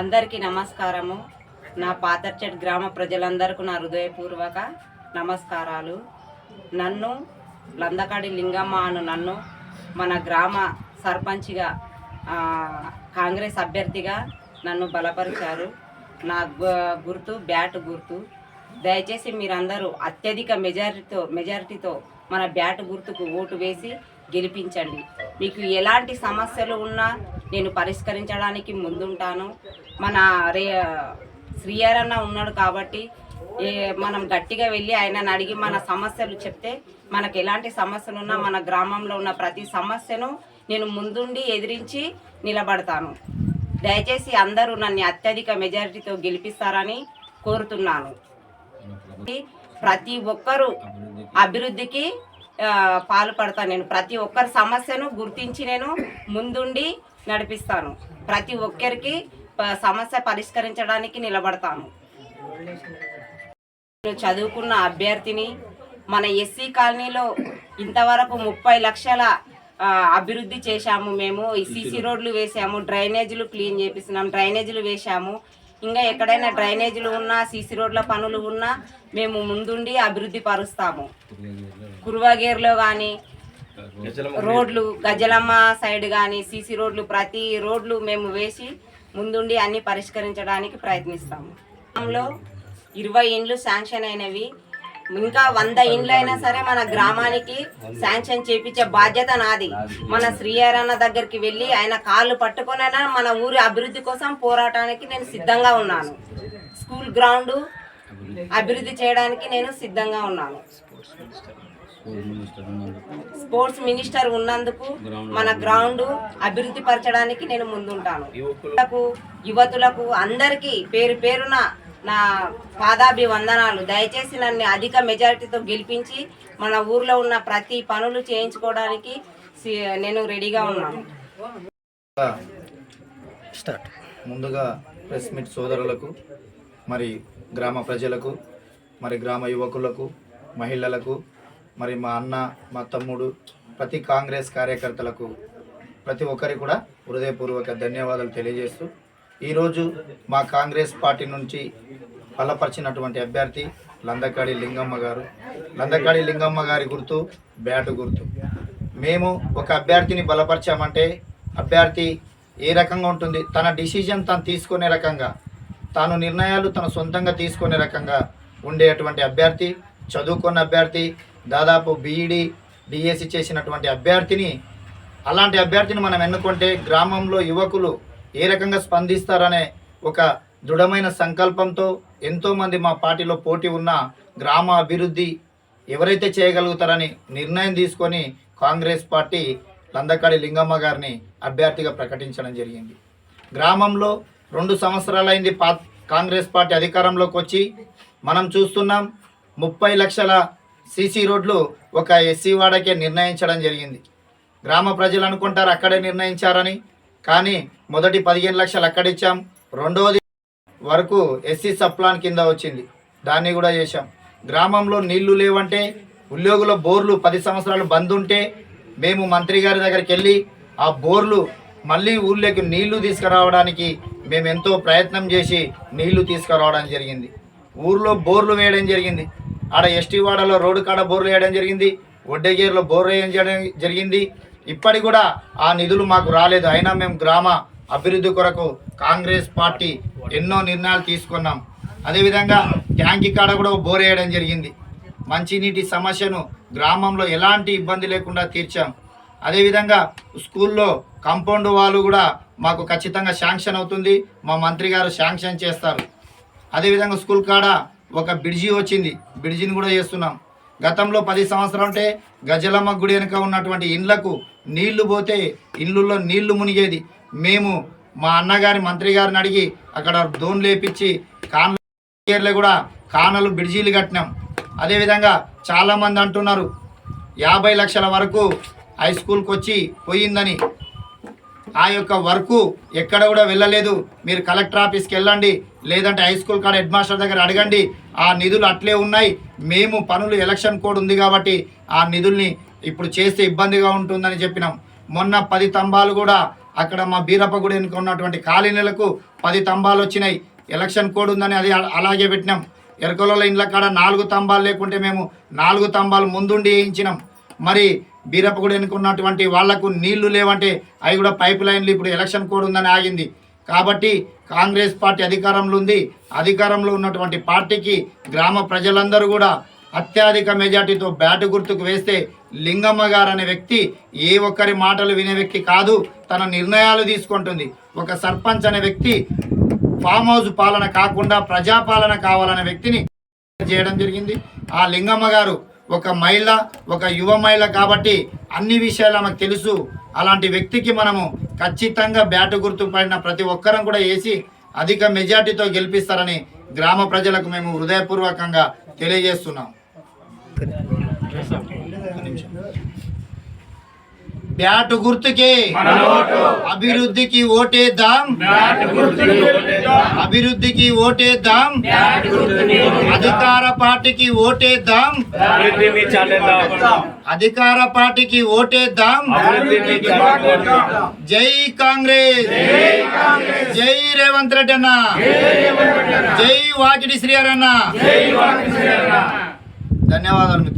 అందరికీ నమస్కారము. నా పాతర్చెట్ గ్రామ ప్రజలందరికీ నా హృదయపూర్వక నమస్కారాలు. నన్ను లందకాడి లింగమ్మ అను నన్ను మన గ్రామ సర్పంచ్గా కాంగ్రెస్ అభ్యర్థిగా నన్ను బలపరిచారు. నా గుర్తు బ్యాట్ గుర్తు. దయచేసి మీరందరూ అత్యధిక మెజారిటీతో మెజారిటీతో మన బ్యాట్ గుర్తుకు ఓటు వేసి గెలిపించండి. మీకు ఎలాంటి సమస్యలు ఉన్నా నేను పరిష్కరించడానికి ముందుంటాను. మన రే శ్రీయరన్న ఉన్నాడు కాబట్టి ఏ మనం గట్టిగా వెళ్ళి ఆయనను అడిగి మన సమస్యలు చెప్తే మనకు ఎలాంటి సమస్యలు ఉన్నా మన గ్రామంలో ఉన్న ప్రతి సమస్యను నేను ముందుండి ఎదిరించి నిలబడతాను. దయచేసి అందరూ నన్ను అత్యధిక మెజారిటీతో గెలిపిస్తారని కోరుతున్నాను. ప్రతి ఒక్కరూ అభివృద్ధికి పాల్పడతాను నేను. ప్రతి ఒక్కరి సమస్యను గుర్తించి నేను ముందుండి నడిపిస్తాను. ప్రతి ఒక్కరికి సమస్య పరిష్కరించడానికి నిలబడతాను. నేను చదువుకున్న అభ్యర్థిని మన ఎస్సీ కాలనీలో ఇంతవరకు ముప్పై లక్షల అభివృద్ధి చేశాము మేము. ఈ సీసీ రోడ్లు వేసాము డ్రైనేజీలు క్లీన్ చేపిస్తున్నాం డ్రైనేజీలు వేసాము ఇంకా ఎక్కడైనా డ్రైనేజీలు ఉన్నా సీసీ రోడ్ల పనులు ఉన్నా మేము ముందుండి అభివృద్ధి పరుస్తాము. కురువగేరులో కానీ రోడ్లు గజలమ్మ సైడ్ కానీ సీసీ రోడ్లు ప్రతి రోడ్లు మేము వేసి ముందుండి అన్ని పరిష్కరించడానికి ప్రయత్నిస్తాము. గ్రామంలో ఇరవై ఇండ్లు శాంక్షన్ అయినవి. ఇంకా వంద ఇండ్లు అయినా సరే మన గ్రామానికి శాంక్షన్ చేపించే బాధ్యత నాది. మన శ్రీహరన్న దగ్గరికి వెళ్ళి ఆయన కాళ్ళు పట్టుకొనైనా మన ఊరి అభివృద్ధి కోసం పోరాటానికి నేను సిద్ధంగా ఉన్నాను. స్కూల్ గ్రౌండ్ అభివృద్ధి చేయడానికి నేను సిద్ధంగా ఉన్నాను. స్పోర్ట్స్ మినిస్టర్ ఉన్నందుకు. మన గ్రౌండ్ అభివృద్ధి పరచడానికి నేను ముందుంటాను. యువకులకు యువతులకు అందరికీ పేరు పేరున నా పాదాభివందనాలు. దయచేసి నన్ను అధిక మెజారిటీతో గెలిపించి మన ఊర్లో ఉన్న ప్రతి పనులు చేయించుకోవడానికి సి- నేను రెడీగా ఉన్నాను. స్టార్ట్ ముందుగా ప్రెస్ మీట్ సోదరులకు మరి గ్రామ ప్రజలకు మరి గ్రామ యువకులకు మహిళలకు మరి మా అన్న మా తమ్ముడు ప్రతి కాంగ్రెస్ కార్యకర్తలకు ప్రతి ఒక్కరికి కూడా హృదయపూర్వక ధన్యవాదాలు తెలియజేస్తూ ఈరోజు మా కాంగ్రెస్ పార్టీ నుంచి బలపరిచినటువంటి అభ్యర్థి లందకాడి లింగమ్మ గారు. లందకాడి లింగమ్మ గారి గుర్తు బ్యాటు గుర్తు. మేము ఒక అభ్యర్థిని బలపరిచామంటే అభ్యర్థి ఏ రకంగా ఉంటుంది తన డిసిజన్ తను తీసుకునే రకంగా తాను నిర్ణయాలు తన సొంతంగా తీసుకునే రకంగా ఉండేటువంటి అభ్యర్థి చదువుకున్న అభ్యర్థి దాదాపు బీఈడి డిఎస్సి చేసినటువంటి అభ్యర్థిని అలాంటి అభ్యర్థిని మనం ఎన్నుకుంటే గ్రామంలో యువకులు ఏ రకంగా స్పందిస్తారనే ఒక దృఢమైన సంకల్పంతో ఎంతోమంది మా పార్టీలో పోటీ ఉన్న గ్రామ అభివృద్ధి ఎవరైతే చేయగలుగుతారని నిర్ణయం తీసుకొని కాంగ్రెస్ పార్టీ లందకాడి లింగమ్మ గారిని అభ్యర్థిగా ప్రకటించడం జరిగింది. గ్రామంలో రెండు సంవత్సరాలైంది పా కాంగ్రెస్ పార్టీ అధికారంలోకి వచ్చి మనం చూస్తున్నాం ముప్పై లక్షల సీసీ రోడ్లు ఒక ఎస్సీ వాడకే నిర్ణయించడం జరిగింది. గ్రామ ప్రజలు అనుకుంటారు అక్కడే నిర్ణయించారని కానీ మొదటి పదిహేను లక్షలు అక్కడిచ్చాం. రెండవది వరకు ఎస్సీ సప్లాన్ కింద వచ్చింది. దాన్ని కూడా చేశాం. గ్రామంలో నీళ్ళు లేవంటే ఉద్యోగుల బోర్లు పది సంవత్సరాలు బంద్ ఉంటే మేము మంత్రి గారి దగ్గరికి వెళ్ళి ఆ బోర్లు మళ్ళీ ఊళ్ళోకి నీళ్ళు తీసుకురావడానికి మేము ఎంతో ప్రయత్నం చేసి నీళ్ళు తీసుకురావడం జరిగింది. ఊర్లో బోర్లు వేయడం జరిగింది. ఆడ ఎస్టీ వాడలో రోడ్డు కాడ బోర్లు వేయడం జరిగింది వడ్డేగేరులో బోర్లు వేయడం చేయడం జరిగింది. ఇప్పటి కూడా ఆ నిధులు మాకు రాలేదు. అయినా మేము గ్రామ అభివృద్ధి కొరకు కాంగ్రెస్ పార్టీ ఎన్నో నిర్ణయాలు తీసుకున్నాం. అదేవిధంగా ట్యాంకి కాడ కూడా బోర్ వేయడం జరిగింది. మంచినీటి సమస్యను గ్రామంలో ఎలాంటి ఇబ్బంది లేకుండా తీర్చాం. అదేవిధంగా స్కూల్లో కాంపౌండ్ వాళ్ళు కూడా మాకు ఖచ్చితంగా శాంక్షన్ అవుతుంది. మా మంత్రి గారు శాంక్షన్ చేస్తారు. అదేవిధంగా స్కూల్ కాడ ఒక బ్రిడ్జి వచ్చింది. బ్రిడ్జిని కూడా చేస్తున్నాం. గతంలో పది సంవత్సరాలు అంటే గజలమ్మ గుడి వెనుక ఉన్నటువంటి ఇండ్లకు నీళ్ళు పోతే ఇండ్లలో నీళ్ళు మునిగేది. మేము మా అన్నగారి మంత్రి గారిని అడిగి అక్కడ దోన్ లేపించి కాన్ల కూడా కానలు బ్రిడ్జీలు కట్టినాం. అదేవిధంగా చాలామంది అంటున్నారు యాభై లక్షల వరకు హై స్కూల్కి వచ్చి పోయిందని. ఆ యొక్క వర్క్ ఎక్కడ కూడా వెళ్ళలేదు. మీరు కలెక్టర్ ఆఫీస్కి వెళ్ళండి లేదంటే హై స్కూల్ కాడ హెడ్ మాస్టర్ దగ్గర అడగండి. ఆ నిధులు అట్లే ఉన్నాయి. మేము పనులు ఎలక్షన్ కోడ్ ఉంది కాబట్టి ఆ నిధుల్ని ఇప్పుడు చేస్తే ఇబ్బందిగా ఉంటుందని చెప్పినాం. మొన్న పది తంబాలు కూడా అక్కడ మా బీరప్పగూడ ఖాళీ కాలనీలకు పది తంబాలు వచ్చినాయి. ఎలక్షన్ కోడ్ ఉందని అది అలాగే పెట్టినాం. ఎరకలలో ఇండ్ల కాడ నాలుగు తంబాలు లేకుంటే మేము నాలుగు తంబాలు ముందుండి వేయించినాం. మరి బీరప్పగూడ ఎన్నుకున్నటువంటి వాళ్ళకు నీళ్ళు లేవంటే అవి కూడా పైప్ లైన్లు ఇప్పుడు ఎలక్షన్ కోడ్ ఉందని ఆగింది. కాబట్టి కాంగ్రెస్ పార్టీ అధికారంలో ఉంది. అధికారంలో ఉన్నటువంటి పార్టీకి గ్రామ ప్రజలందరూ కూడా అత్యధిక మెజార్టీతో బ్యాటు గుర్తుకు వేస్తే లింగమ్మ గారు అనే వ్యక్తి ఏ ఒక్కరి మాటలు వినే వ్యక్తి కాదు తన నిర్ణయాలు తీసుకుంటుంది. ఒక సర్పంచ్ అనే వ్యక్తి ఫామ్ హౌస్ పాలన కాకుండా ప్రజాపాలన కావాలనే వ్యక్తిని చేయడం జరిగింది. ఆ లింగమ్మ గారు ఒక మహిళ ఒక యువ మహిళ కాబట్టి అన్ని విషయాలు ఆమెకు తెలుసు. అలాంటి వ్యక్తికి మనము ఖచ్చితంగా బ్యాటు గుర్తు పడిన ప్రతి ఒక్కరం కూడా వేసి అధిక మెజార్టీతో గెలిపిస్తారని గ్రామ ప్రజలకు మేము హృదయపూర్వకంగా తెలియజేస్తున్నాం. బ్యాటు గుర్తుకి అభివృద్ధికి ఓటేద్దాం అభివృద్ధికి ఓటేద్దాం అధికార పార్టీకి ఓటేద్దాం అభివృద్ధిని చాటేద్దాం అధికార పార్టీకి ఓటేద్దాం అభివృద్ధిని చాటేద్దాం జై కాంగ్రెస్ జై రేవంత్ రెడ్డి అన్న జై వాకిడి శ్రీహరి అన్న ధన్యవాదాలు మిత్రులారా.